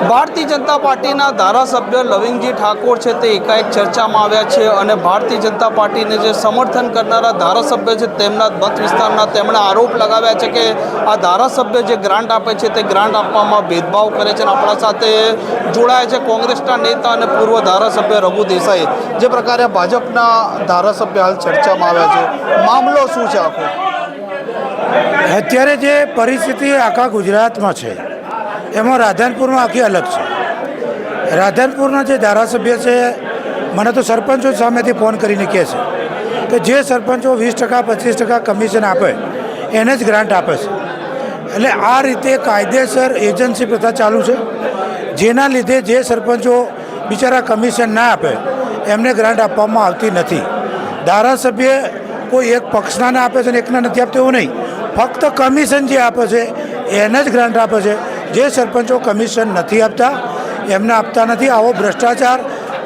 ભારતીય જનતા પાર્ટીના ધારાસભ્ય લવિંગજી ઠાકોર છે તે એકાએક ચર્ચામાં આવ્યા છે અને ભારતીય જનતા પાર્ટીને જે સમર્થન કરનારા ધારાસભ્ય છે તેમના મત વિસ્તારના તેમણે આરોપ લગાવ્યા છે કે આ ધારાસભ્ય જે ગ્રાન્ટ આપે છે તે ગ્રાન્ટ આપવામાં ભેદભાવ કરે છે અને આપણા સાથે જોડાયા છે કોંગ્રેસના નેતા અને પૂર્વ ધારાસભ્ય રઘુ દેસાઈ જે પ્રકારે ભાજપના ધારાસભ્ય હાલ ચર્ચામાં આવ્યા છે. મામલો શું છે આખો? અત્યારે જે પરિસ્થિતિ આખા ગુજરાતમાં છે એમાં રાધનપુરમાં આખી અલગ છે. રાધનપુરના જે ધારાસભ્ય છે, મને તો સરપંચો સામેથી ફોન કરીને કહે છે કે જે સરપંચો વીસ ટકા, પચીસ ટકા કમિશન આપે, એને જ ગ્રાન્ટ આપે છે. એટલે આ રીતે કાયદેસર એજન્સી પ્રથા ચાલુ છે. જેના લીધે જે સરપંચો બિચારા કમિશન ના આપે, એમને ગ્રાન્ટ આપવામાં આવતી નથી. ધારાસભ્ય કોઈ એક પક્ષનાને આપે છે ને એકના નથી આપતો એવું નહીં. ફક્ત કમિશન જે આપે છે, એને જ ગ્રાન્ટ આપે છે. જે સરપંચો કમિશન નથી આપતા એમને આપતા નથી. આવો ભ્રષ્ટાચાર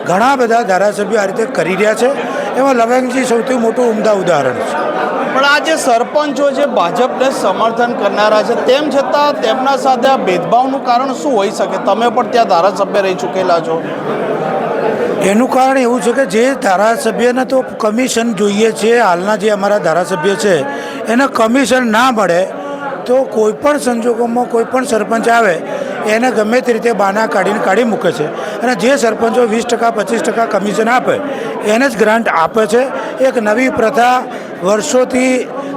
ઘણા બધા ધારાસભ્યો આ રીતે કરી રહ્યા છે. એમાં લવંગજી સૌથી મોટું ઉમદા ઉદાહરણ છે. પણ આ જે સરપંચો છે ભાજપને સમર્થન કરનારા છે તેમ છતાં તેમના સાથે આ ભેદભાવનું કારણ શું હોઈ શકે? તમે પણ ત્યાં ધારાસભ્ય રહી ચૂકેલા છો. એનું કારણ એવું છે કે જે ધારાસભ્યને તો કમિશન જોઈએ છે હાલના જે અમારા ધારાસભ્ય છે એને કમિશન ના મળે તો કોઈ પણ સંજોગોમાં કોઈ પણ સરપંચ આવે એને ગમે તે રીતે બાના કાઢીને કાઢી મૂકે છે. અને જે સરપંચો વીસ ટકા પચીસ ટકા કમિશન આપે એને જ ગ્રાન્ટ આપે છે. એક નવી પ્રથા વર્ષોથી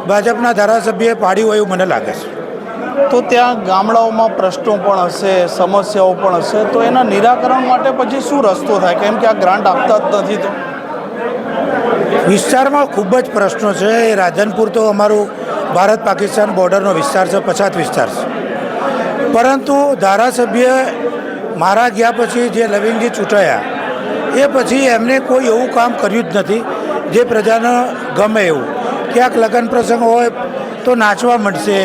ભાજપના ધારાસભ્યએ પાડી હોય એવું મને લાગે છે. તો ત્યાં ગામડાઓમાં પ્રશ્નો પણ હશે સમસ્યાઓ પણ હશે તો એના નિરાકરણ માટે પછી શું રસ્તો થાય? કેમ કે આ ગ્રાન્ટ આપતા જ નથી તો. વિસ્તારમાં ખૂબ જ પ્રશ્નો છે. એ રાધનપુર તો અમારું ભારત પાકિસ્તાન બોર્ડરનો વિસ્તાર છે, પછાત વિસ્તાર છે. પરંતુ ધારાસભ્ય મારા ગયા પછી જે લવિંગજી ચૂંટાયા, એ પછી એમને કોઈ એવું કામ કર્યું જ નથી, જે પ્રજાને ગમે એવું. ક્યાંક લગ્ન પ્રસંગ હોય તો નાચવા મળશે,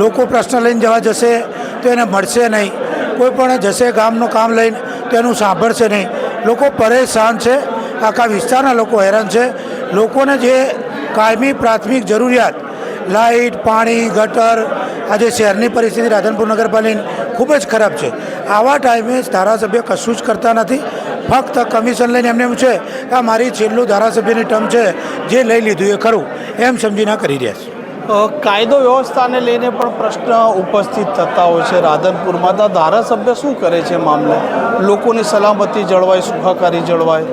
લોકો પ્રશ્ન લઈને જવા જશે, તો એને મળશે નહીં. કોઈ પણ જશે ગામનું કામ લઈને, તો એનું સાંભળશે નહીં. લોકો પરેશાન છે, આખા વિસ્તારના લોકો હેરાન છે. લોકોને જે કાયમી પ્રાથમિક જરૂરિયાત લાઇટ પાણી ગટર આજે શહેરની પરિસ્થિતિ રાધનપુર નગરપાલિકાની ખૂબ જ ખરાબ છે. આવા ટાઈમે ધારાસભ્ય કશું જ કરતા નથી. ફક્ત કમિશન લઈને એમને એમ છે કે આ મારી છેલ્લું ધારાસભ્યની ટર્મ છે જે લઈ લીધું એ ખરું. એમ સમજીને કરી રહ્યા છે. કાયદો વ્યવસ્થાને લઈને પણ પ્રશ્ન ઉપસ્થિત થતા હોય છે રાધનપુરમાં. તો ધારાસભ્ય શું કરે છે મામલે? લોકોની સલામતી જળવાય સુખાકારી જળવાય?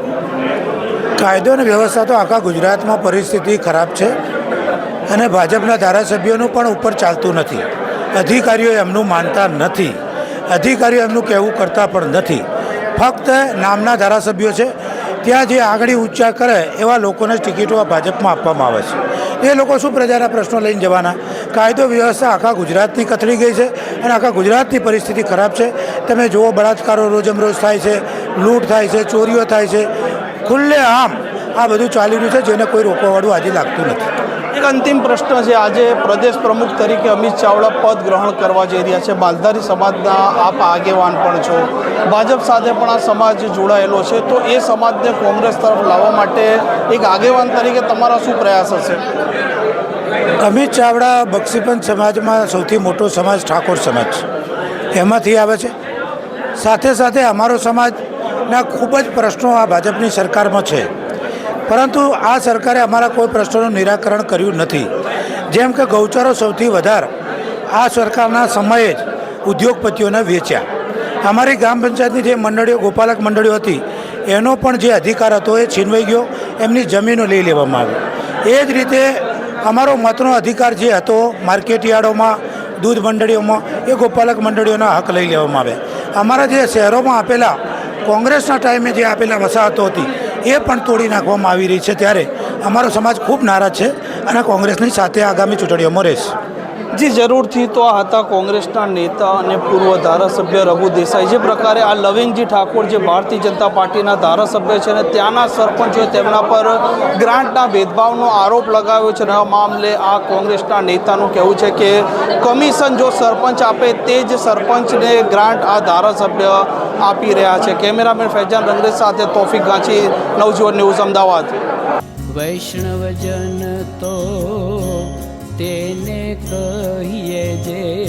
કાયદો અને વ્યવસ્થા તો આખા ગુજરાતમાં પરિસ્થિતિ ખરાબ છે. અને ભાજપના ધારાસભ્યોનું પણ ઉપર ચાલતું નથી. અધિકારીઓ એમનું માનતા નથી. અધિકારીઓ એમનું કહેવું કરતા પણ નથી. ફક્ત નામના ધારાસભ્યો છે. ત્યાં જે આંગળી ઊંચા કરે એવા લોકોને જ ટિકિટો આ ભાજપમાં આપવામાં આવે છે. એ લોકો શું પ્રજાના પ્રશ્નો લઈને જવાના? કાયદો વ્યવસ્થા આખા ગુજરાતની કથળી ગઈ છે અને આખા ગુજરાતની પરિસ્થિતિ ખરાબ છે. તમે જુઓ, બળાત્કારો રોજમરોજ થાય છે, લૂંટ થાય છે, ચોરીઓ થાય છે. ખુલ્લે આમ આ બધું ચાલી રહ્યું છે, જેને કોઈ રોકવાવાળું આજે લાગતું નથી. એક અંતિમ પ્રશ્ન છે. આજે પ્રદેશ પ્રમુખ તરીકે અમિત ચાવડા પદ ગ્રહણ કરવા જઈ રહ્યા છે. બાલધારી સમાજના આપ આગેવાન પણ છો. ભાજપ સાથે પણ આ સમાજ જોડાયેલો છે. તો એ સમાજને કોંગ્રેસ તરફ લાવવા માટે એક આગેવાન તરીકે તમારા શું પ્રયાસ હશે? અમિત ચાવડા બક્ષીપંચ સમાજમાં સૌથી મોટો સમાજ ઠાકોર સમાજ એમાંથી આવે છે. સાથે સાથે અમારો સમાજના ખૂબ જ પ્રશ્નો આ ભાજપની સરકારમાં છે. પરંતુ આ સરકારે અમારા કોઈ પ્રશ્નોનું નિરાકરણ કર્યું નથી. જેમ કે ગૌચરો સૌથી વધારે આ સરકારના સમયે જ ઉદ્યોગપતિઓને વેચ્યા. અમારી ગ્રામ પંચાયતની જે મંડળીઓ, ગોપાલક મંડળીઓ હતી, એનો પણ જે અધિકાર હતો એ છીનવાઈ ગયો, એમની જમીનો લઈ લેવામાં આવી. એ જ રીતે અમારો મતનો અધિકાર જે હતો, માર્કેટ યાર્ડોમાં, દૂધ મંડળીઓમાં, એ ગોપાલક મંડળીઓના હક લઈ લેવામાં આવ્યા. અમારા જે શહેરોમાં આપેલા, કોંગ્રેસના ટાઈમે જે આપેલા વસાહતો હતી એ પણ તોડી નાખવામાં આવી રહી છે ત્યારે અમારો સમાજ ખૂબ નારાજ છે અને કોંગ્રેસની સાથે આગામી ચૂંટણીઓમાં રહેશે. જી, જરૂરથી તો આ હતા કોંગ્રેસના નેતા અને પૂર્વ ધારાસભ્ય રઘુ દેસાઈ. જે પ્રકારે આ લવિંગજી ઠાકોર જે ભારતીય જનતા પાર્ટીના ધારાસભ્ય છે અને ત્યાંના સરપંચોએ તેમના પર ગ્રાન્ટના ભેદભાવનો આરોપ લગાવ્યો છે અને આ મામલે આ કોંગ્રેસના નેતાનું કહેવું છે કે કમિશન જો સરપંચ આપે તે જ સરપંચને ગ્રાન્ટ આ ધારાસભ્ય આપી રહ્યા છે. કેમેરામેન ફૈજાન રંગરેજ સાથે તોફિક ગાંચી, નવજીવન ન્યૂઝ, અમદાવાદ. વૈષ્ણવજન તો તેને કહીએ જે